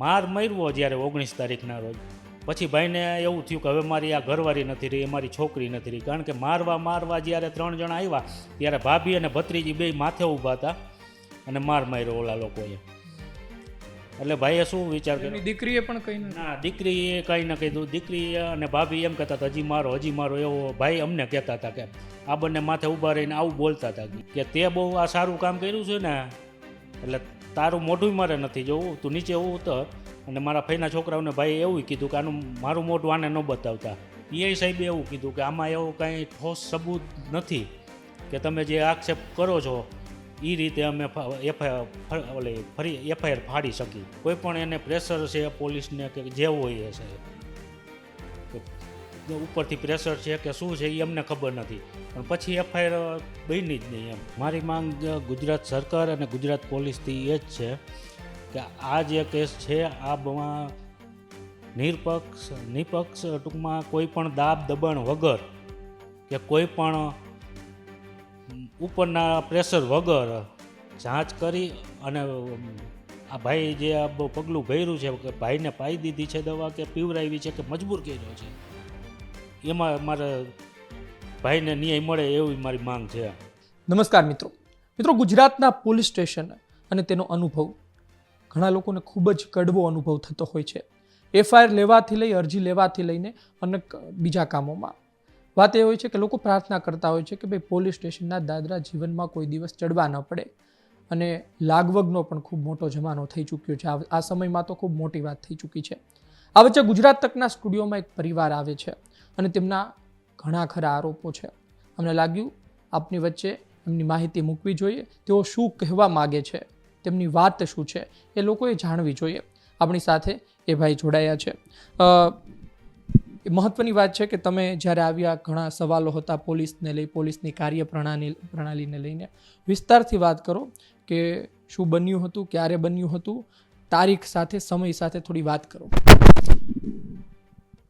માર માર્યો જ્યારે ઓગણીસ તારીખના રોજ. પછી ભાઈને એવું થયું કે હવે મારી આ ઘરવાળી નથી રહી મારી છોકરી નથી રહી. કારણ કે મારવા મારવા જ્યારે ત્રણ જણા આવ્યા ત્યારે ભાભી અને ભત્રીજી બે માથે ઊભા હતા અને માર માર્યો ઓલા લોકોએ. એટલે ભાઈએ શું વિચાર કર્યો? દીકરીએ પણ કંઈ ના દીકરીએ કંઈ ન કીધું. દીકરી અને ભાભી એમ કહેતા હતા હજી મારો હજી મારો એવો ભાઈ અમને કહેતા હતા કે આ બંને માથે ઊભા રહીને આવું બોલતા હતા. કે તે બહુ આ સારું કામ કર્યું છે ને એટલે તારું મોઢું મારે નથી જોવું, તું નીચે ઉતર. અને મારા ફઈના છોકરાઓને ભાઈ એવું કીધું કે આનું મારું મોઢું આને ન બતાવતા. એ સાહેબે એવું કીધું કે આમાં એવું કાંઈ ઠોસ સબૂત નથી કે તમે જે આક્ષેપ કરો છો એ રીતે અમે એફઆઈઆર ફરી, એફઆઈઆર ફાડી શકી કોઈ પણ એને પ્રેશર છે પોલીસને કે જે હોય એ કે ઉપરથી પ્રેશર છે કે શું છે એ અમને ખબર નથી. પણ પછી એફઆઈઆર બની જ નહીં એમ. મારી માંગ ગુજરાત સરકાર અને ગુજરાત પોલીસથી એ જ છે કે આ જે કેસ છે આમાં નિરપક્ષ, નિપક્ષ ટૂંકમાં કોઈ પણ દાબ દબાણ વગર કે કોઈ પણ ઉપરના પ્રેશર વગર જાંચ કરી અને આ ભાઈ જે આ પગલું ભર્યું છે કે ભાઈને પાઈ દીધી છે દવા કે પીવરાવી છે કે મજબૂર કર્યો છે. એમાં મારા ભાઈને ન્યાય મળે એવી મારી માંગ છે નમસ્કાર મિત્રો. મિત્રો, ગુજરાતના પોલીસ સ્ટેશન અને તેનો અનુભવ. ઘણા લોકોને ખૂબ જ કડવો અનુભવ થતો હોય છે. એફઆઈઆર લેવાથી લઈ, અરજી લેવાથી લઈને અને બીજા કામોમાં. વાત એ હોય છે કે લોકો પ્રાર્થના કરતા હોય છે કે ભાઈ પોલીસ સ્ટેશનના દાદરા જીવનમાં કોઈ દિવસ ચડવા ન પડે. અને લાગવગનો પણ ખૂબ મોટો જમાનો થઈ ચૂક્યો છે. આ સમયમાં તો ખૂબ મોટી વાત થઈ ચૂકી છે. આ વચ્ચે ગુજરાત તકના સ્ટુડિયોમાં એક પરિવાર આવે છે. અને તેમના ઘણા ખરા આરોપો છે. અમને લાગ્યું આપની વચ્ચે એમની માહિતી મૂકવી જોઈએ. તેઓ શું કહેવા માગે છે? તેમની વાત શું છે? એ લોકોએ જાણવી જોઈએ. આપણી સાથે એ ભાઈ જોડાયા છે. મહત્વની વાત છે કે તમે જ્યારે આવ્યા, ઘણા સવાલો હતા પોલીસને લઈ, પોલીસની કાર્ય પ્રણાલી પ્રણાલીને લઈને. વિસ્તારથી વાત કરો કે શું બન્યું હતું, ક્યારે બન્યું હતું? તારીખ સાથે, સમય સાથે થોડી વાત કરો.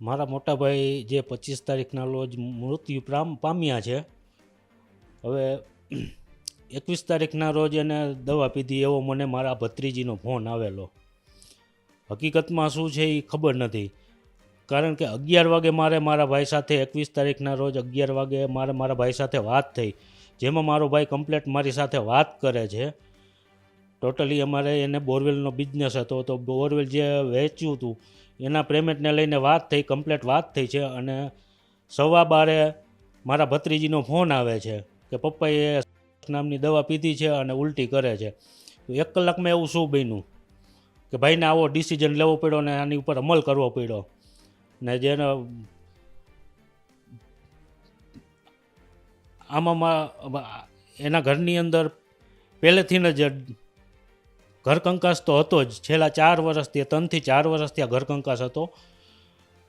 મારા મોટાભાઈ જે પચીસ તારીખના રોજ મૃત્યુ પામ્યા છે. હવે એકવીસ તારીખના રોજ એને દવા પીધી એવો મને મારા ભત્રીજીનો ફોન આવેલો. હકીકતમાં શું છે એ ખબર નથી. કારણ કે અગિયાર વાગે મારે મારા ભાઈ સાથે એકવીસ તારીખના રોજ અગિયાર વાગે મારે મારા ભાઈ સાથે વાત થઈ. જેમાં મારો ભાઈ કમ્પ્લેટ મારી સાથે વાત કરે છે. ટોટલી અમારે એને બોરવેલનો બિઝનેસ હતો તો બોરવેલ જે વેચ્યું હતું એના પેમેન્ટને લઈને વાત થઈ કમ્પ્લેટ વાત થઈ છે અને સવા બારે મારા ભત્રીજીનો ફોન આવે છે કે પપ્પાએ નામની દવા પીધી છે અને ઉલટી કરે છે. તો એક કલાકમાં એવું શું બન્યું? કે ભાઈને આવો ડિસિઝન લેવો પડ્યો ને આની ઉપર અમલ કરવો પડ્યો. ને જેને આમાં એના ઘરની અંદર પહેલેથી જ ઘર કંકાસ તો હતો જ. છેલ્લા ચાર વર્ષથી ત્રણથી ચાર વર્ષથી આ ઘર કંકાસ હતો.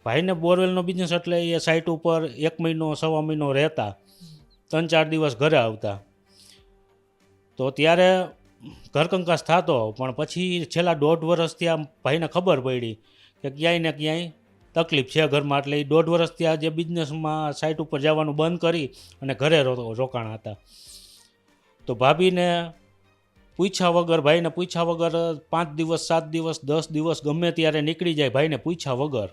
ભાઈને બોરવેલનો બિઝનેસ એટલે એ સાઇટ ઉપર એક મહિનો, સવા મહિનો રહેતા. ત્રણ ચાર દિવસ ઘરે આવતા. તો ત્યારે ઘર કંકાસ થતો, પણ પછી છેલ્લા દોઢ વર્ષથી આ ભાઈને ખબર પડી કે ક્યાંય ને ક્યાંય તકલીફ છે ઘરમાં. એટલે એ દોઢ વર્ષથી આ જે બિઝનેસમાં સાઇટ ઉપર જવાનું બંધ કરી અને ઘરે રોકાણ હતા. તો ભાભીને પૂછ્યા વગર ભાઈને પૂછ્યા વગર પાંચ દિવસ, સાત દિવસ, દસ દિવસ ગમે ત્યારે નીકળી જાય ભાઈને પૂછ્યા વગર.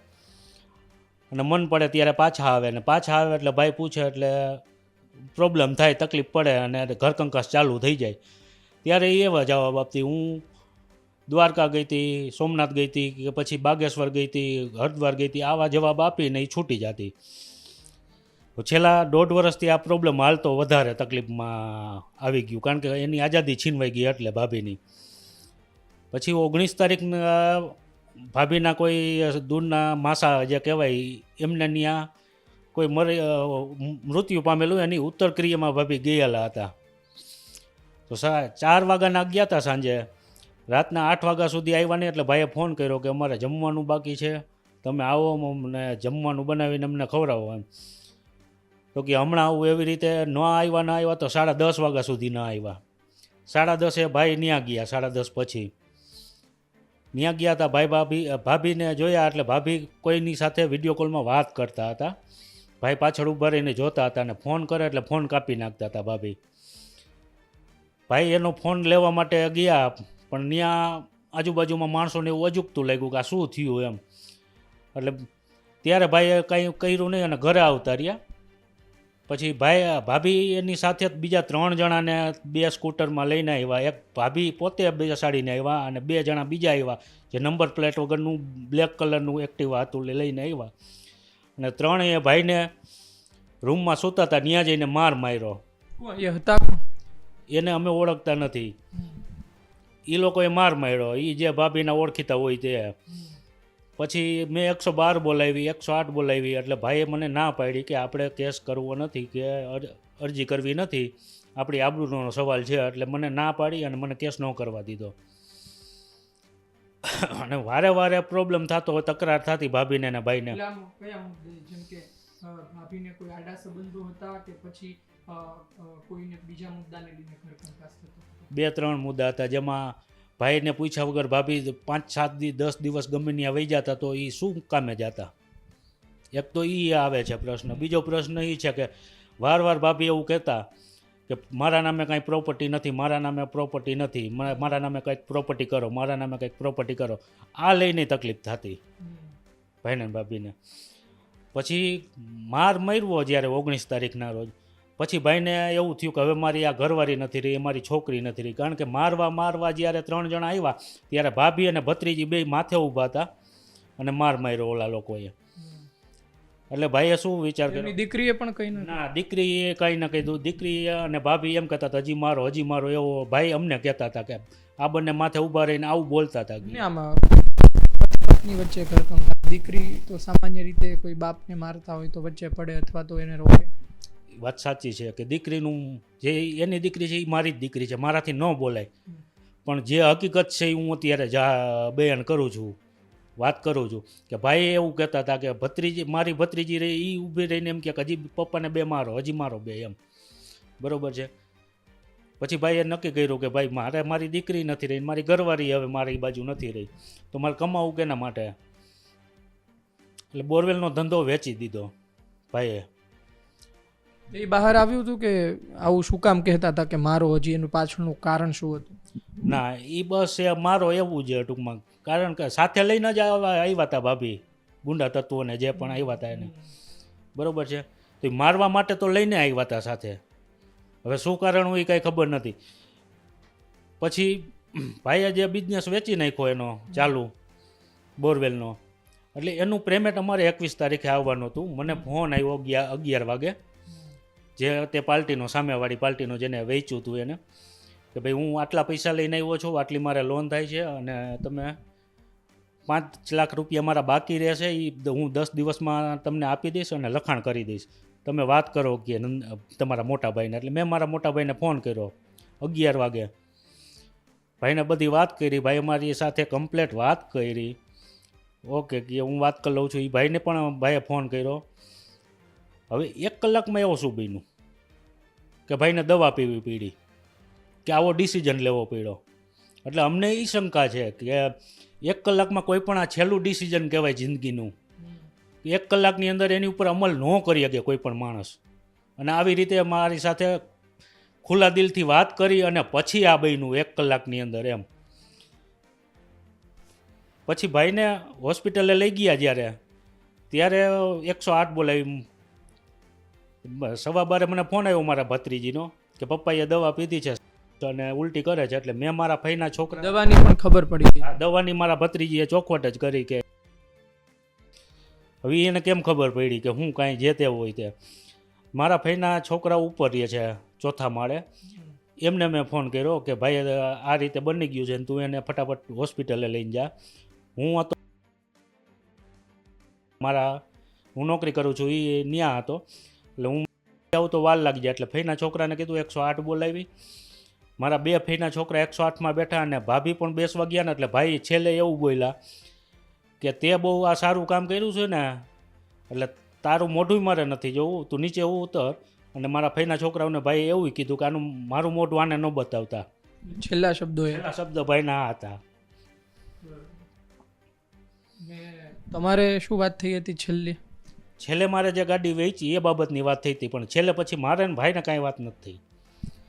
અને મન પડે ત્યારે પાછા આવે ને પાછા આવે એટલે ભાઈ પૂછે એટલે પ્રોબ્લેમ થાય, તકલીફ પડે અને ઘર કંકાસ ચાલુ થઈ જાય. ત્યારે એવા જવાબ આપતી, હું દ્વારકા ગઈ હતી, સોમનાથ ગઈ હતી કે પછી બાગેશ્વર ગઈ હતી, હરિદ્વાર ગઈ હતી, આવા જવાબ આપીને એ છૂટી જતી. તો છેલ્લા દોઢ વર્ષથી આ પ્રોબ્લેમ હાલતો વધારે તકલીફમાં આવી ગયું. કારણ કે એની આઝાદી છીનવાઈ ગઈ એટલે ભાભીની. પછી ઓગણીસ તારીખના ભાભીના કોઈ દૂરના માસા જે કહેવાય, એમને ત્યાં કોઈ મરી મૃત્યુ પામેલું એની ઉત્તર ક્રિયામાં ભાભી ગયેલા હતા. તો સા, ચાર વાગ્યાના ગયા હતા સાંજે. રાતના આઠ વાગ્યા સુધી આવ્યા નહીં એટલે ભાઈએ ફોન કર્યો કે અમારે જમવાનું બાકી છે. તમે આવો અમને જમવાનું બનાવીને અમને ખવડાવો એમ. તો કે હમણાં આવું એવી રીતે ન આવ્યા, ના આવ્યા તો સાડા દસ વાગ્યા સુધી ન આવ્યા. સાડા દસે ભાઈ ત્યાં ગયા, સાડા દસ પછી. ત્યાં ગયા હતા ભાઈ ભાભી, ભાભીને જોયા એટલે ભાભી કોઈની સાથે વીડિયો કોલમાં વાત કરતા હતા. ભાઈ પાછળ ઊભા રહીને જોતા હતા અને ફોન કરે એટલે ફોન કાપી નાખતા હતા ભાભી. ભાઈ એનો ફોન લેવા માટે ગયા, પણ ત્યાં આજુબાજુમાં માણસોને એવું અજુકતું લાગ્યું કે આ શું થયું એમ. એટલે ત્યારે ભાઈએ કંઈ કર્યું નહીં અને ઘરે આવતા રહ્યા. પછી ભાઈ ભાભી એની સાથે જ બીજા ત્રણ જણાને બે સ્કૂટરમાં લઈને આવ્યા. એક ભાભી પોતે બેસાડીને આવ્યા અને બે જણા બીજા આવ્યા. જે નંબર પ્લેટ વગરનું બ્લેક કલરનું એક્ટિવા હતું લઈને આવ્યા. અને ત્રણેય ભાઈને રૂમમાં સૂતા હતા ત્યાં જઈને માર માર્યો. એ હતા એને અમે ઓળખતા નથી. એ લોકોએ માર માર્યો. એ જે ભાભીના ઓળખીતા હોય તે. પછી મેં એકસો બાર બોલાવી એકસો આઠ બોલાવી એટલે ભાઈએ મને ના પાડી કે આપણે કેસ કરવો નથી કે અર- અરજી કરવી નથી. આપણી આબરૂનો સવાલ છે એટલે મને ના પાડી અને મને કેસ ન કરવા દીધો. અને વારે વારે પ્રોબ્લેમ થતો હોય તકરાર થતી ભાભીને ને ભાઈને. એટલે આમ કયા મુદ્દે? જેમ કે ભાભીને કોઈ આડા સંબંધો હતા કે પછી અ, અ, કોઈને બીજા મુદ્દાને લઈને ઘર કંકાસ થતો હતો? બે ત્રણ મુદ્દા હતા જેમાં ભાઈને પૂછ્યા વગર ભાભી પાંચ સાત દી દસ દિવસ ગમે ત્યાં વહી જતા તો એ શું કામે જતા? એક તો એ આવે છે પ્રશ્ન. બીજો પ્રશ્ન એ છે કે વાર વાર ભાભી એવું કહેતા કે મારા નામે કાંઈ પ્રોપર્ટી નથી મારા નામે પ્રોપર્ટી નથી મારા નામે કંઈક પ્રોપર્ટી કરો મારા નામે કંઈક પ્રોપર્ટી કરો. આ લઈને તકલીફ થતી ભાઈને ભાભીને. પછી માર માર્યો જ્યારે ઓગણીસ તારીખના રોજ. પછી ભાઈને એવું થયું કે હવે મારી આ ઘરવાળી નથી રહી એ મારી છોકરી નથી રહી. કારણ કે મારવા મારવા જ્યારે ત્રણ જણા આવ્યા ત્યારે ભાભી અને ભત્રીજી બે માથે ઊભા હતા અને માર માર્યો ઓલા લોકોએ. એટલે ભાઈએ શું વિચાર કર્યો? દીકરીએ પણ કંઈ ન દીકરીએ કંઈ ના કીધું દીકરી અને ભાભી એમ કહેતા હતા હજી મારો હજી મારો એવો ભાઈ અમને કહેતા હતા કે આ બંને માથે ઊભા રહીને આવું બોલતા હતા. આમાં વચ્ચે દીકરી તો સામાન્ય રીતે કોઈ બાપને મારતા હોય તો વચ્ચે પડે અથવા તો એને રોકે. વાત સાચી છે કે દીકરીનું જે એની દીકરી છે એ મારી જ દીકરી છે મારાથી ન બોલાય. પણ જે હકીકત છે એ હું અત્યારે જા બયાન કરું છું વાત કરું છું કે ભાઈ એવું કહેતા હતા કે ભત્રીજી મારી ભત્રીજી રહી એ ઊભી રહીને એમ કે હજી પપ્પાને બે મારો હજી મારો બે એમ. બરાબર છે? પછી ભાઈએ નક્કી કર્યું કે ભાઈ મારે મારી દીકરી નથી રહી મારી ઘરવાળી હવે મારી બાજુ નથી રહી. તો મારે કમાવું કેના માટે? એટલે બોરવેલનો ધંધો વેચી દીધો ભાઈએ. એ બહાર આવ્યું હતું કે આવું શું કામ કહેતા હતા કે મારો હજી એનું પાછળનું કારણ શું હતું? ના એ બસ એ મારો એવું છે ટૂંકમાં. કારણ કે સાથે લઈને જ આવા- આવ્યા હતા ભાભી, ગુંડા તત્વોને જે પણ આવ્યા હતા એને. બરાબર છે? તો મારવા માટે તો લઈને આવ્યા હતા સાથે. હવે શું કારણ હોય કાંઈ ખબર નથી. પછી ભાઈએ જે બિઝનેસ વેચી નાખ્યો એનો ચાલુ, બોરવેલનો, એટલે એનું પેમેન્ટ અમારે એકવીસ તારીખે આવવાનું હતું. મને ફોન આવ્યો અગિયાર અગિયાર વાગે. જે તે પાર્ટીનો, સામેવાળી પાર્ટીનો જેને વેચ્યું હતું એને, કે ભાઈ હું આટલા પૈસા લઈને આવ્યો છું, આટલી મારે લોન થાય છે અને તમે પાંચ લાખ રૂપિયા મારા બાકી રહેશે એ હું દસ દિવસમાં તમને આપી દઈશ અને લખાણ કરી દઈશ. તમે વાત કરો કે તમારા મોટા ભાઈને, એટલે મેં મારા મોટા ભાઈને ફોન કર્યો અગિયાર વાગે. ભાઈને બધી વાત કરી, ભાઈ મારી સાથે કમ્પ્લેટ વાત કરી. ઓકે, કે હું વાત કરી લઉં છું. એ ભાઈને પણ, ભાઈએ ફોન કર્યો. હવે એક કલાકમાં એવો શું બન્યું? કે ભાઈને દવા પીવી પીડી કે આવો ડિસિઝન લેવો પડ્યો. એટલે અમને એ શંકા છે કે એક કલાકમાં કોઈ પણ આ છેલ્લું ડિસિઝન કહેવાય જિંદગીનું. એક કલાકની અંદર એની ઉપર અમલ ન કરી શકે કોઈ પણ માણસ. અને આવી રીતે મારી સાથે ખુલ્લા દિલથી વાત કરી અને પછી આ બન્યું એક કલાકની અંદર એમ. પછી ભાઈને હોસ્પિટલે લઈ ગયા જ્યારે. ત્યારે એકસો આઠ બોલાવી સવા બારે મને ફોન આવ્યો મારા ભત્રીજીનો કે પપ્પાએ દવા પીધી છે અને ઉલટી કરે છે એટલે મેં મારા ભાઈના છોકરા દવાની પણ ખબર પડી દવાની મારા ભત્રીજીએ ચોખવટ જ કરી કે હવે એને કેમ ખબર પડી કે હું કાંઈ જે તે હોય તે. મારા ભાઈના છોકરા ઉપર રહે છે ચોથા માળે. એમને મેં ફોન કર્યો કે ભાઈ આ રીતે બની ગયું છે ને તું એને ફટાફટ હોસ્પિટલે લઈને જા. હું હતો મારા હું નોકરી કરું છું એ ન્યા હતો. એટલે હું આવું તો વાર લાગી જાય. એટલે ફઈના છોકરાને કીધું એકસો આઠ બોલાવી. મારા બે ફઈના છોકરા એકસો આઠમાં બેઠા અને ભાભી પણ બેસવા ગયા ને એટલે ભાઈ છેલ્લે એવું બોલ્યા કે તે બહુ આ સારું કામ કર્યું છે ને એટલે તારું મોઢું મારે નથી જોવું તું નીચે ઉતર. અને મારા ફઈના છોકરાઓને ભાઈ એવું કીધું કે આનું મારું મોઢું આને ન બતાવતા. છેલ્લા શબ્દો એ પહેલા શબ્દ ભાઈના આ હતા. તમારે શું વાત થઈ હતી છેલ્લી? છેલ્લે મારે જે ગાડી વેચી એ બાબતની વાત થઈ હતી પણ છેલ્લે પછી મારે ને ભાઈને કાંઈ વાત નથી થઈ.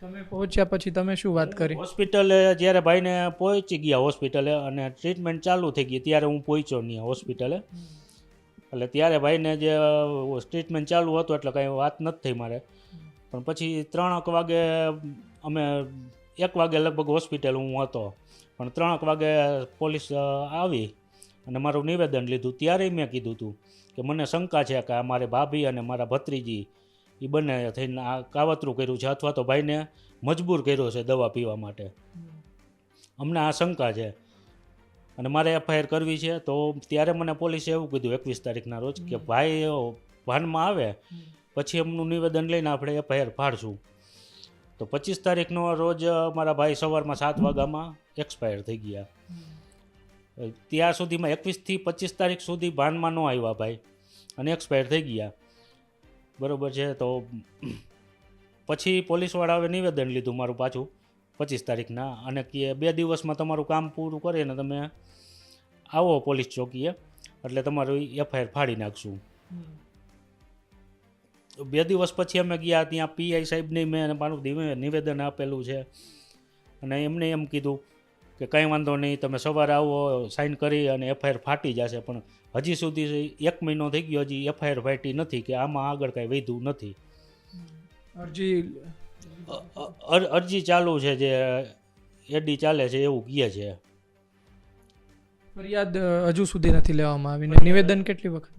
તમે પહોંચ્યા પછી તમે શું વાત કરી? હોસ્પિટલે જ્યારે ભાઈને પહોંચી ગયા હોસ્પિટલે અને ટ્રીટમેન્ટ ચાલુ થઈ ગઈ ત્યારે હું પહોંચ્યો નહીં હોસ્પિટલે. એટલે ત્યારે ભાઈને જે ટ્રીટમેન્ટ ચાલુ હતું એટલે કાંઈ વાત નથી થઈ મારે. પણ પછી ત્રણક વાગે અમે એક વાગે લગભગ હોસ્પિટલ હું હતો. પણ ત્રણક વાગે પોલીસ આવી. અને મારું નિવેદન લીધું ત્યારે મેં કીધું હતું કે મને શંકા છે કે આ મારે ભાભી અને મારા ભત્રીજી એ બંને થઈને આ કાવતરું કર્યું છે અથવા તો ભાઈને મજબૂર કર્યો છે દવા પીવા માટે. અમને આ શંકા છે. અને મારે એફઆઈઆર કરવી છે તો ત્યારે મને પોલીસે એવું કીધું એકવીસ તારીખના રોજ કે ભાઈ ભાનમાં આવે પછી એમનું નિવેદન લઈને આપણે એફઆઈઆર ફાડશું. તો પચીસ તારીખનો રોજ મારા ભાઈ સવારમાં સાત વાગ્યામાં એક્સપાયર થઈ ગયા. ત્યાં સુધીમાં એકવીસથી પચીસ તારીખ સુધી ભાનમાં ન આવ્યા ભાઈ. અને એક્સપાયર થઈ ગયા. બરાબર છે તો પછી પોલીસવાળાએ નિવેદન લીધું મારું પાછું પચીસ તારીખના. અને કે બે દિવસમાં તમારું કામ પૂરું કરીને તમે આવો પોલીસ ચોકીએ એટલે તમારું એફઆઈઆર ફાડી નાખશું. બે દિવસ પછી અમે ગયા ત્યાં પીઆઈ સાહેબને મેં મારું નિવેદન આપેલું છે. અને એમને એમ કીધું કે કંઈ વાંધો નહીં તમે સવારે આવો સાઇન કરી અને એફઆઈઆર ફાટી જશે. પણ હજી સુધી એક મહિનો થઈ ગયો હજી એફઆઈઆર ફાટી નથી કે આમાં આગળ કાંઈ વધ્યું નથી. અરજી અરજી ચાલુ છે જે એડી ચાલે છે એવું કહે છે. ફરિયાદ હજુ સુધી નથી લેવામાં આવીને નિવેદન કેટલી વખત?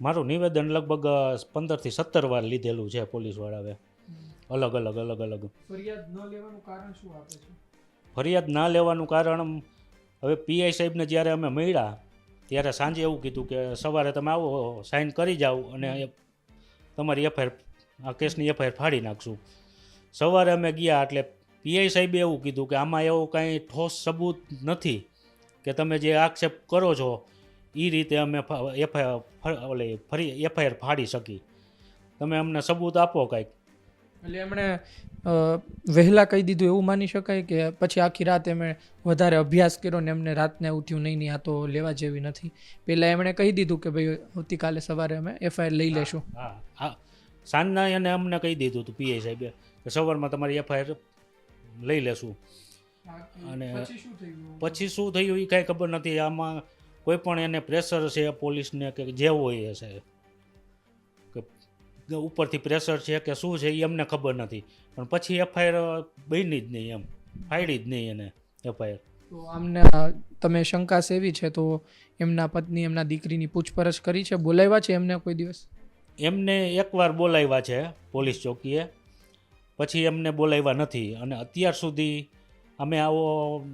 મારું નિવેદન લગભગ પંદરથી સત્તર વાર લીધેલું છે પોલીસવાળાએ. અલગ અલગ અલગ અલગ. ફરિયાદ ન લેવાનું કારણ શું આપે છે? ફરિયાદ ના લેવાનું કારણ હવે પીઆઈ સાહેબને જ્યારે અમે મળ્યા, ત્યારે સાંજે એવું કીધું કે સવારે તમે આવો સાઇન કરી જાઓ અને તમારી એફઆઈઆર, આ કેસની એફઆઈઆર ફાડી નાખશું. સવારે અમે ગયા એટલે પીઆઈ સાહેબે એવું કીધું કે આમાં એવો કાંઈ ઠોસ સબૂત નથી કે તમે જે આક્ષેપ કરો છો એ રીતે અમે એફઆઈઆર ફરી, એફઆઈઆર ફાડી શકી. તમે અમને સબૂત આપો કાંઈક. એટલે એમણે વહેલા કહી દીધું એવું માની શકાય કે પછી આખી રાત એમણે વધારે અભ્યાસ કર્યો ને એમને રાતને ઉઠ્યું નહીં નહીં આ તો લેવા જેવી નથી. પહેલાં એમણે કહી દીધું કે ભાઈ આવતીકાલે સવારે અમે એફઆઈઆર લઈ લેશું. હા હા. સાંજના એને અમને કહી દીધું હતું પીઆઈ સાહેબે કે સવારમાં તમારી એફઆઈઆર લઈ લેશું. અને શું પછી શું થયું એ કાંઈ ખબર નથી. આમાં કોઈ પણ એને પ્રેશર છે પોલીસને કે જે હોય એ છે કે ઉપરથી પ્રેશર છે કે શું છે એ અમને ખબર નથી. પણ પછી એફઆઈઆર બની જ નહીં એમ. ફાડી જ નહીં એને એફઆઈઆર તો આમને તમે શંકા સેવી છે તો એમના પત્ની એમના દીકરીની પૂછપરછ કરી છે? બોલાવ્યા છે એમને કોઈ દિવસ? એમને એકવાર બોલાવ્યા છે પોલીસ ચોકીએ. પછી એમને બોલાવ્યા નથી. અને અત્યાર સુધી અમે આવો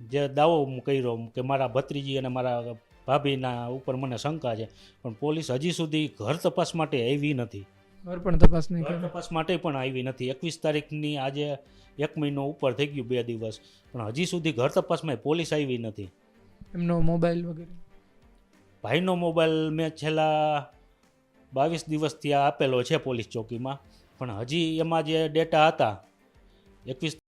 જે દાવો કર્યો કે મારા ભત્રીજી અને મારા ભાભીના ઉપર મને શંકા છે પણ પોલીસ હજી સુધી ઘર તપાસ માટે આવી નથી. ઘર પણ તપાસ નહીં ઘર તપાસ માટે પણ આવી નથી. એકવીસ તારીખની આજે એક મહિનો ઉપર થઈ ગયું બે દિવસ પણ હજી સુધી ઘર તપાસમાં પોલીસ આવી નથી. એમનો મોબાઈલ વગેરે. ભાઈનો મોબાઈલ મેં છેલ્લા બાવીસ દિવસથી આ આપેલો છે પોલીસ ચોકીમાં પણ હજી એમાં જે ડેટા હતા એકવીસ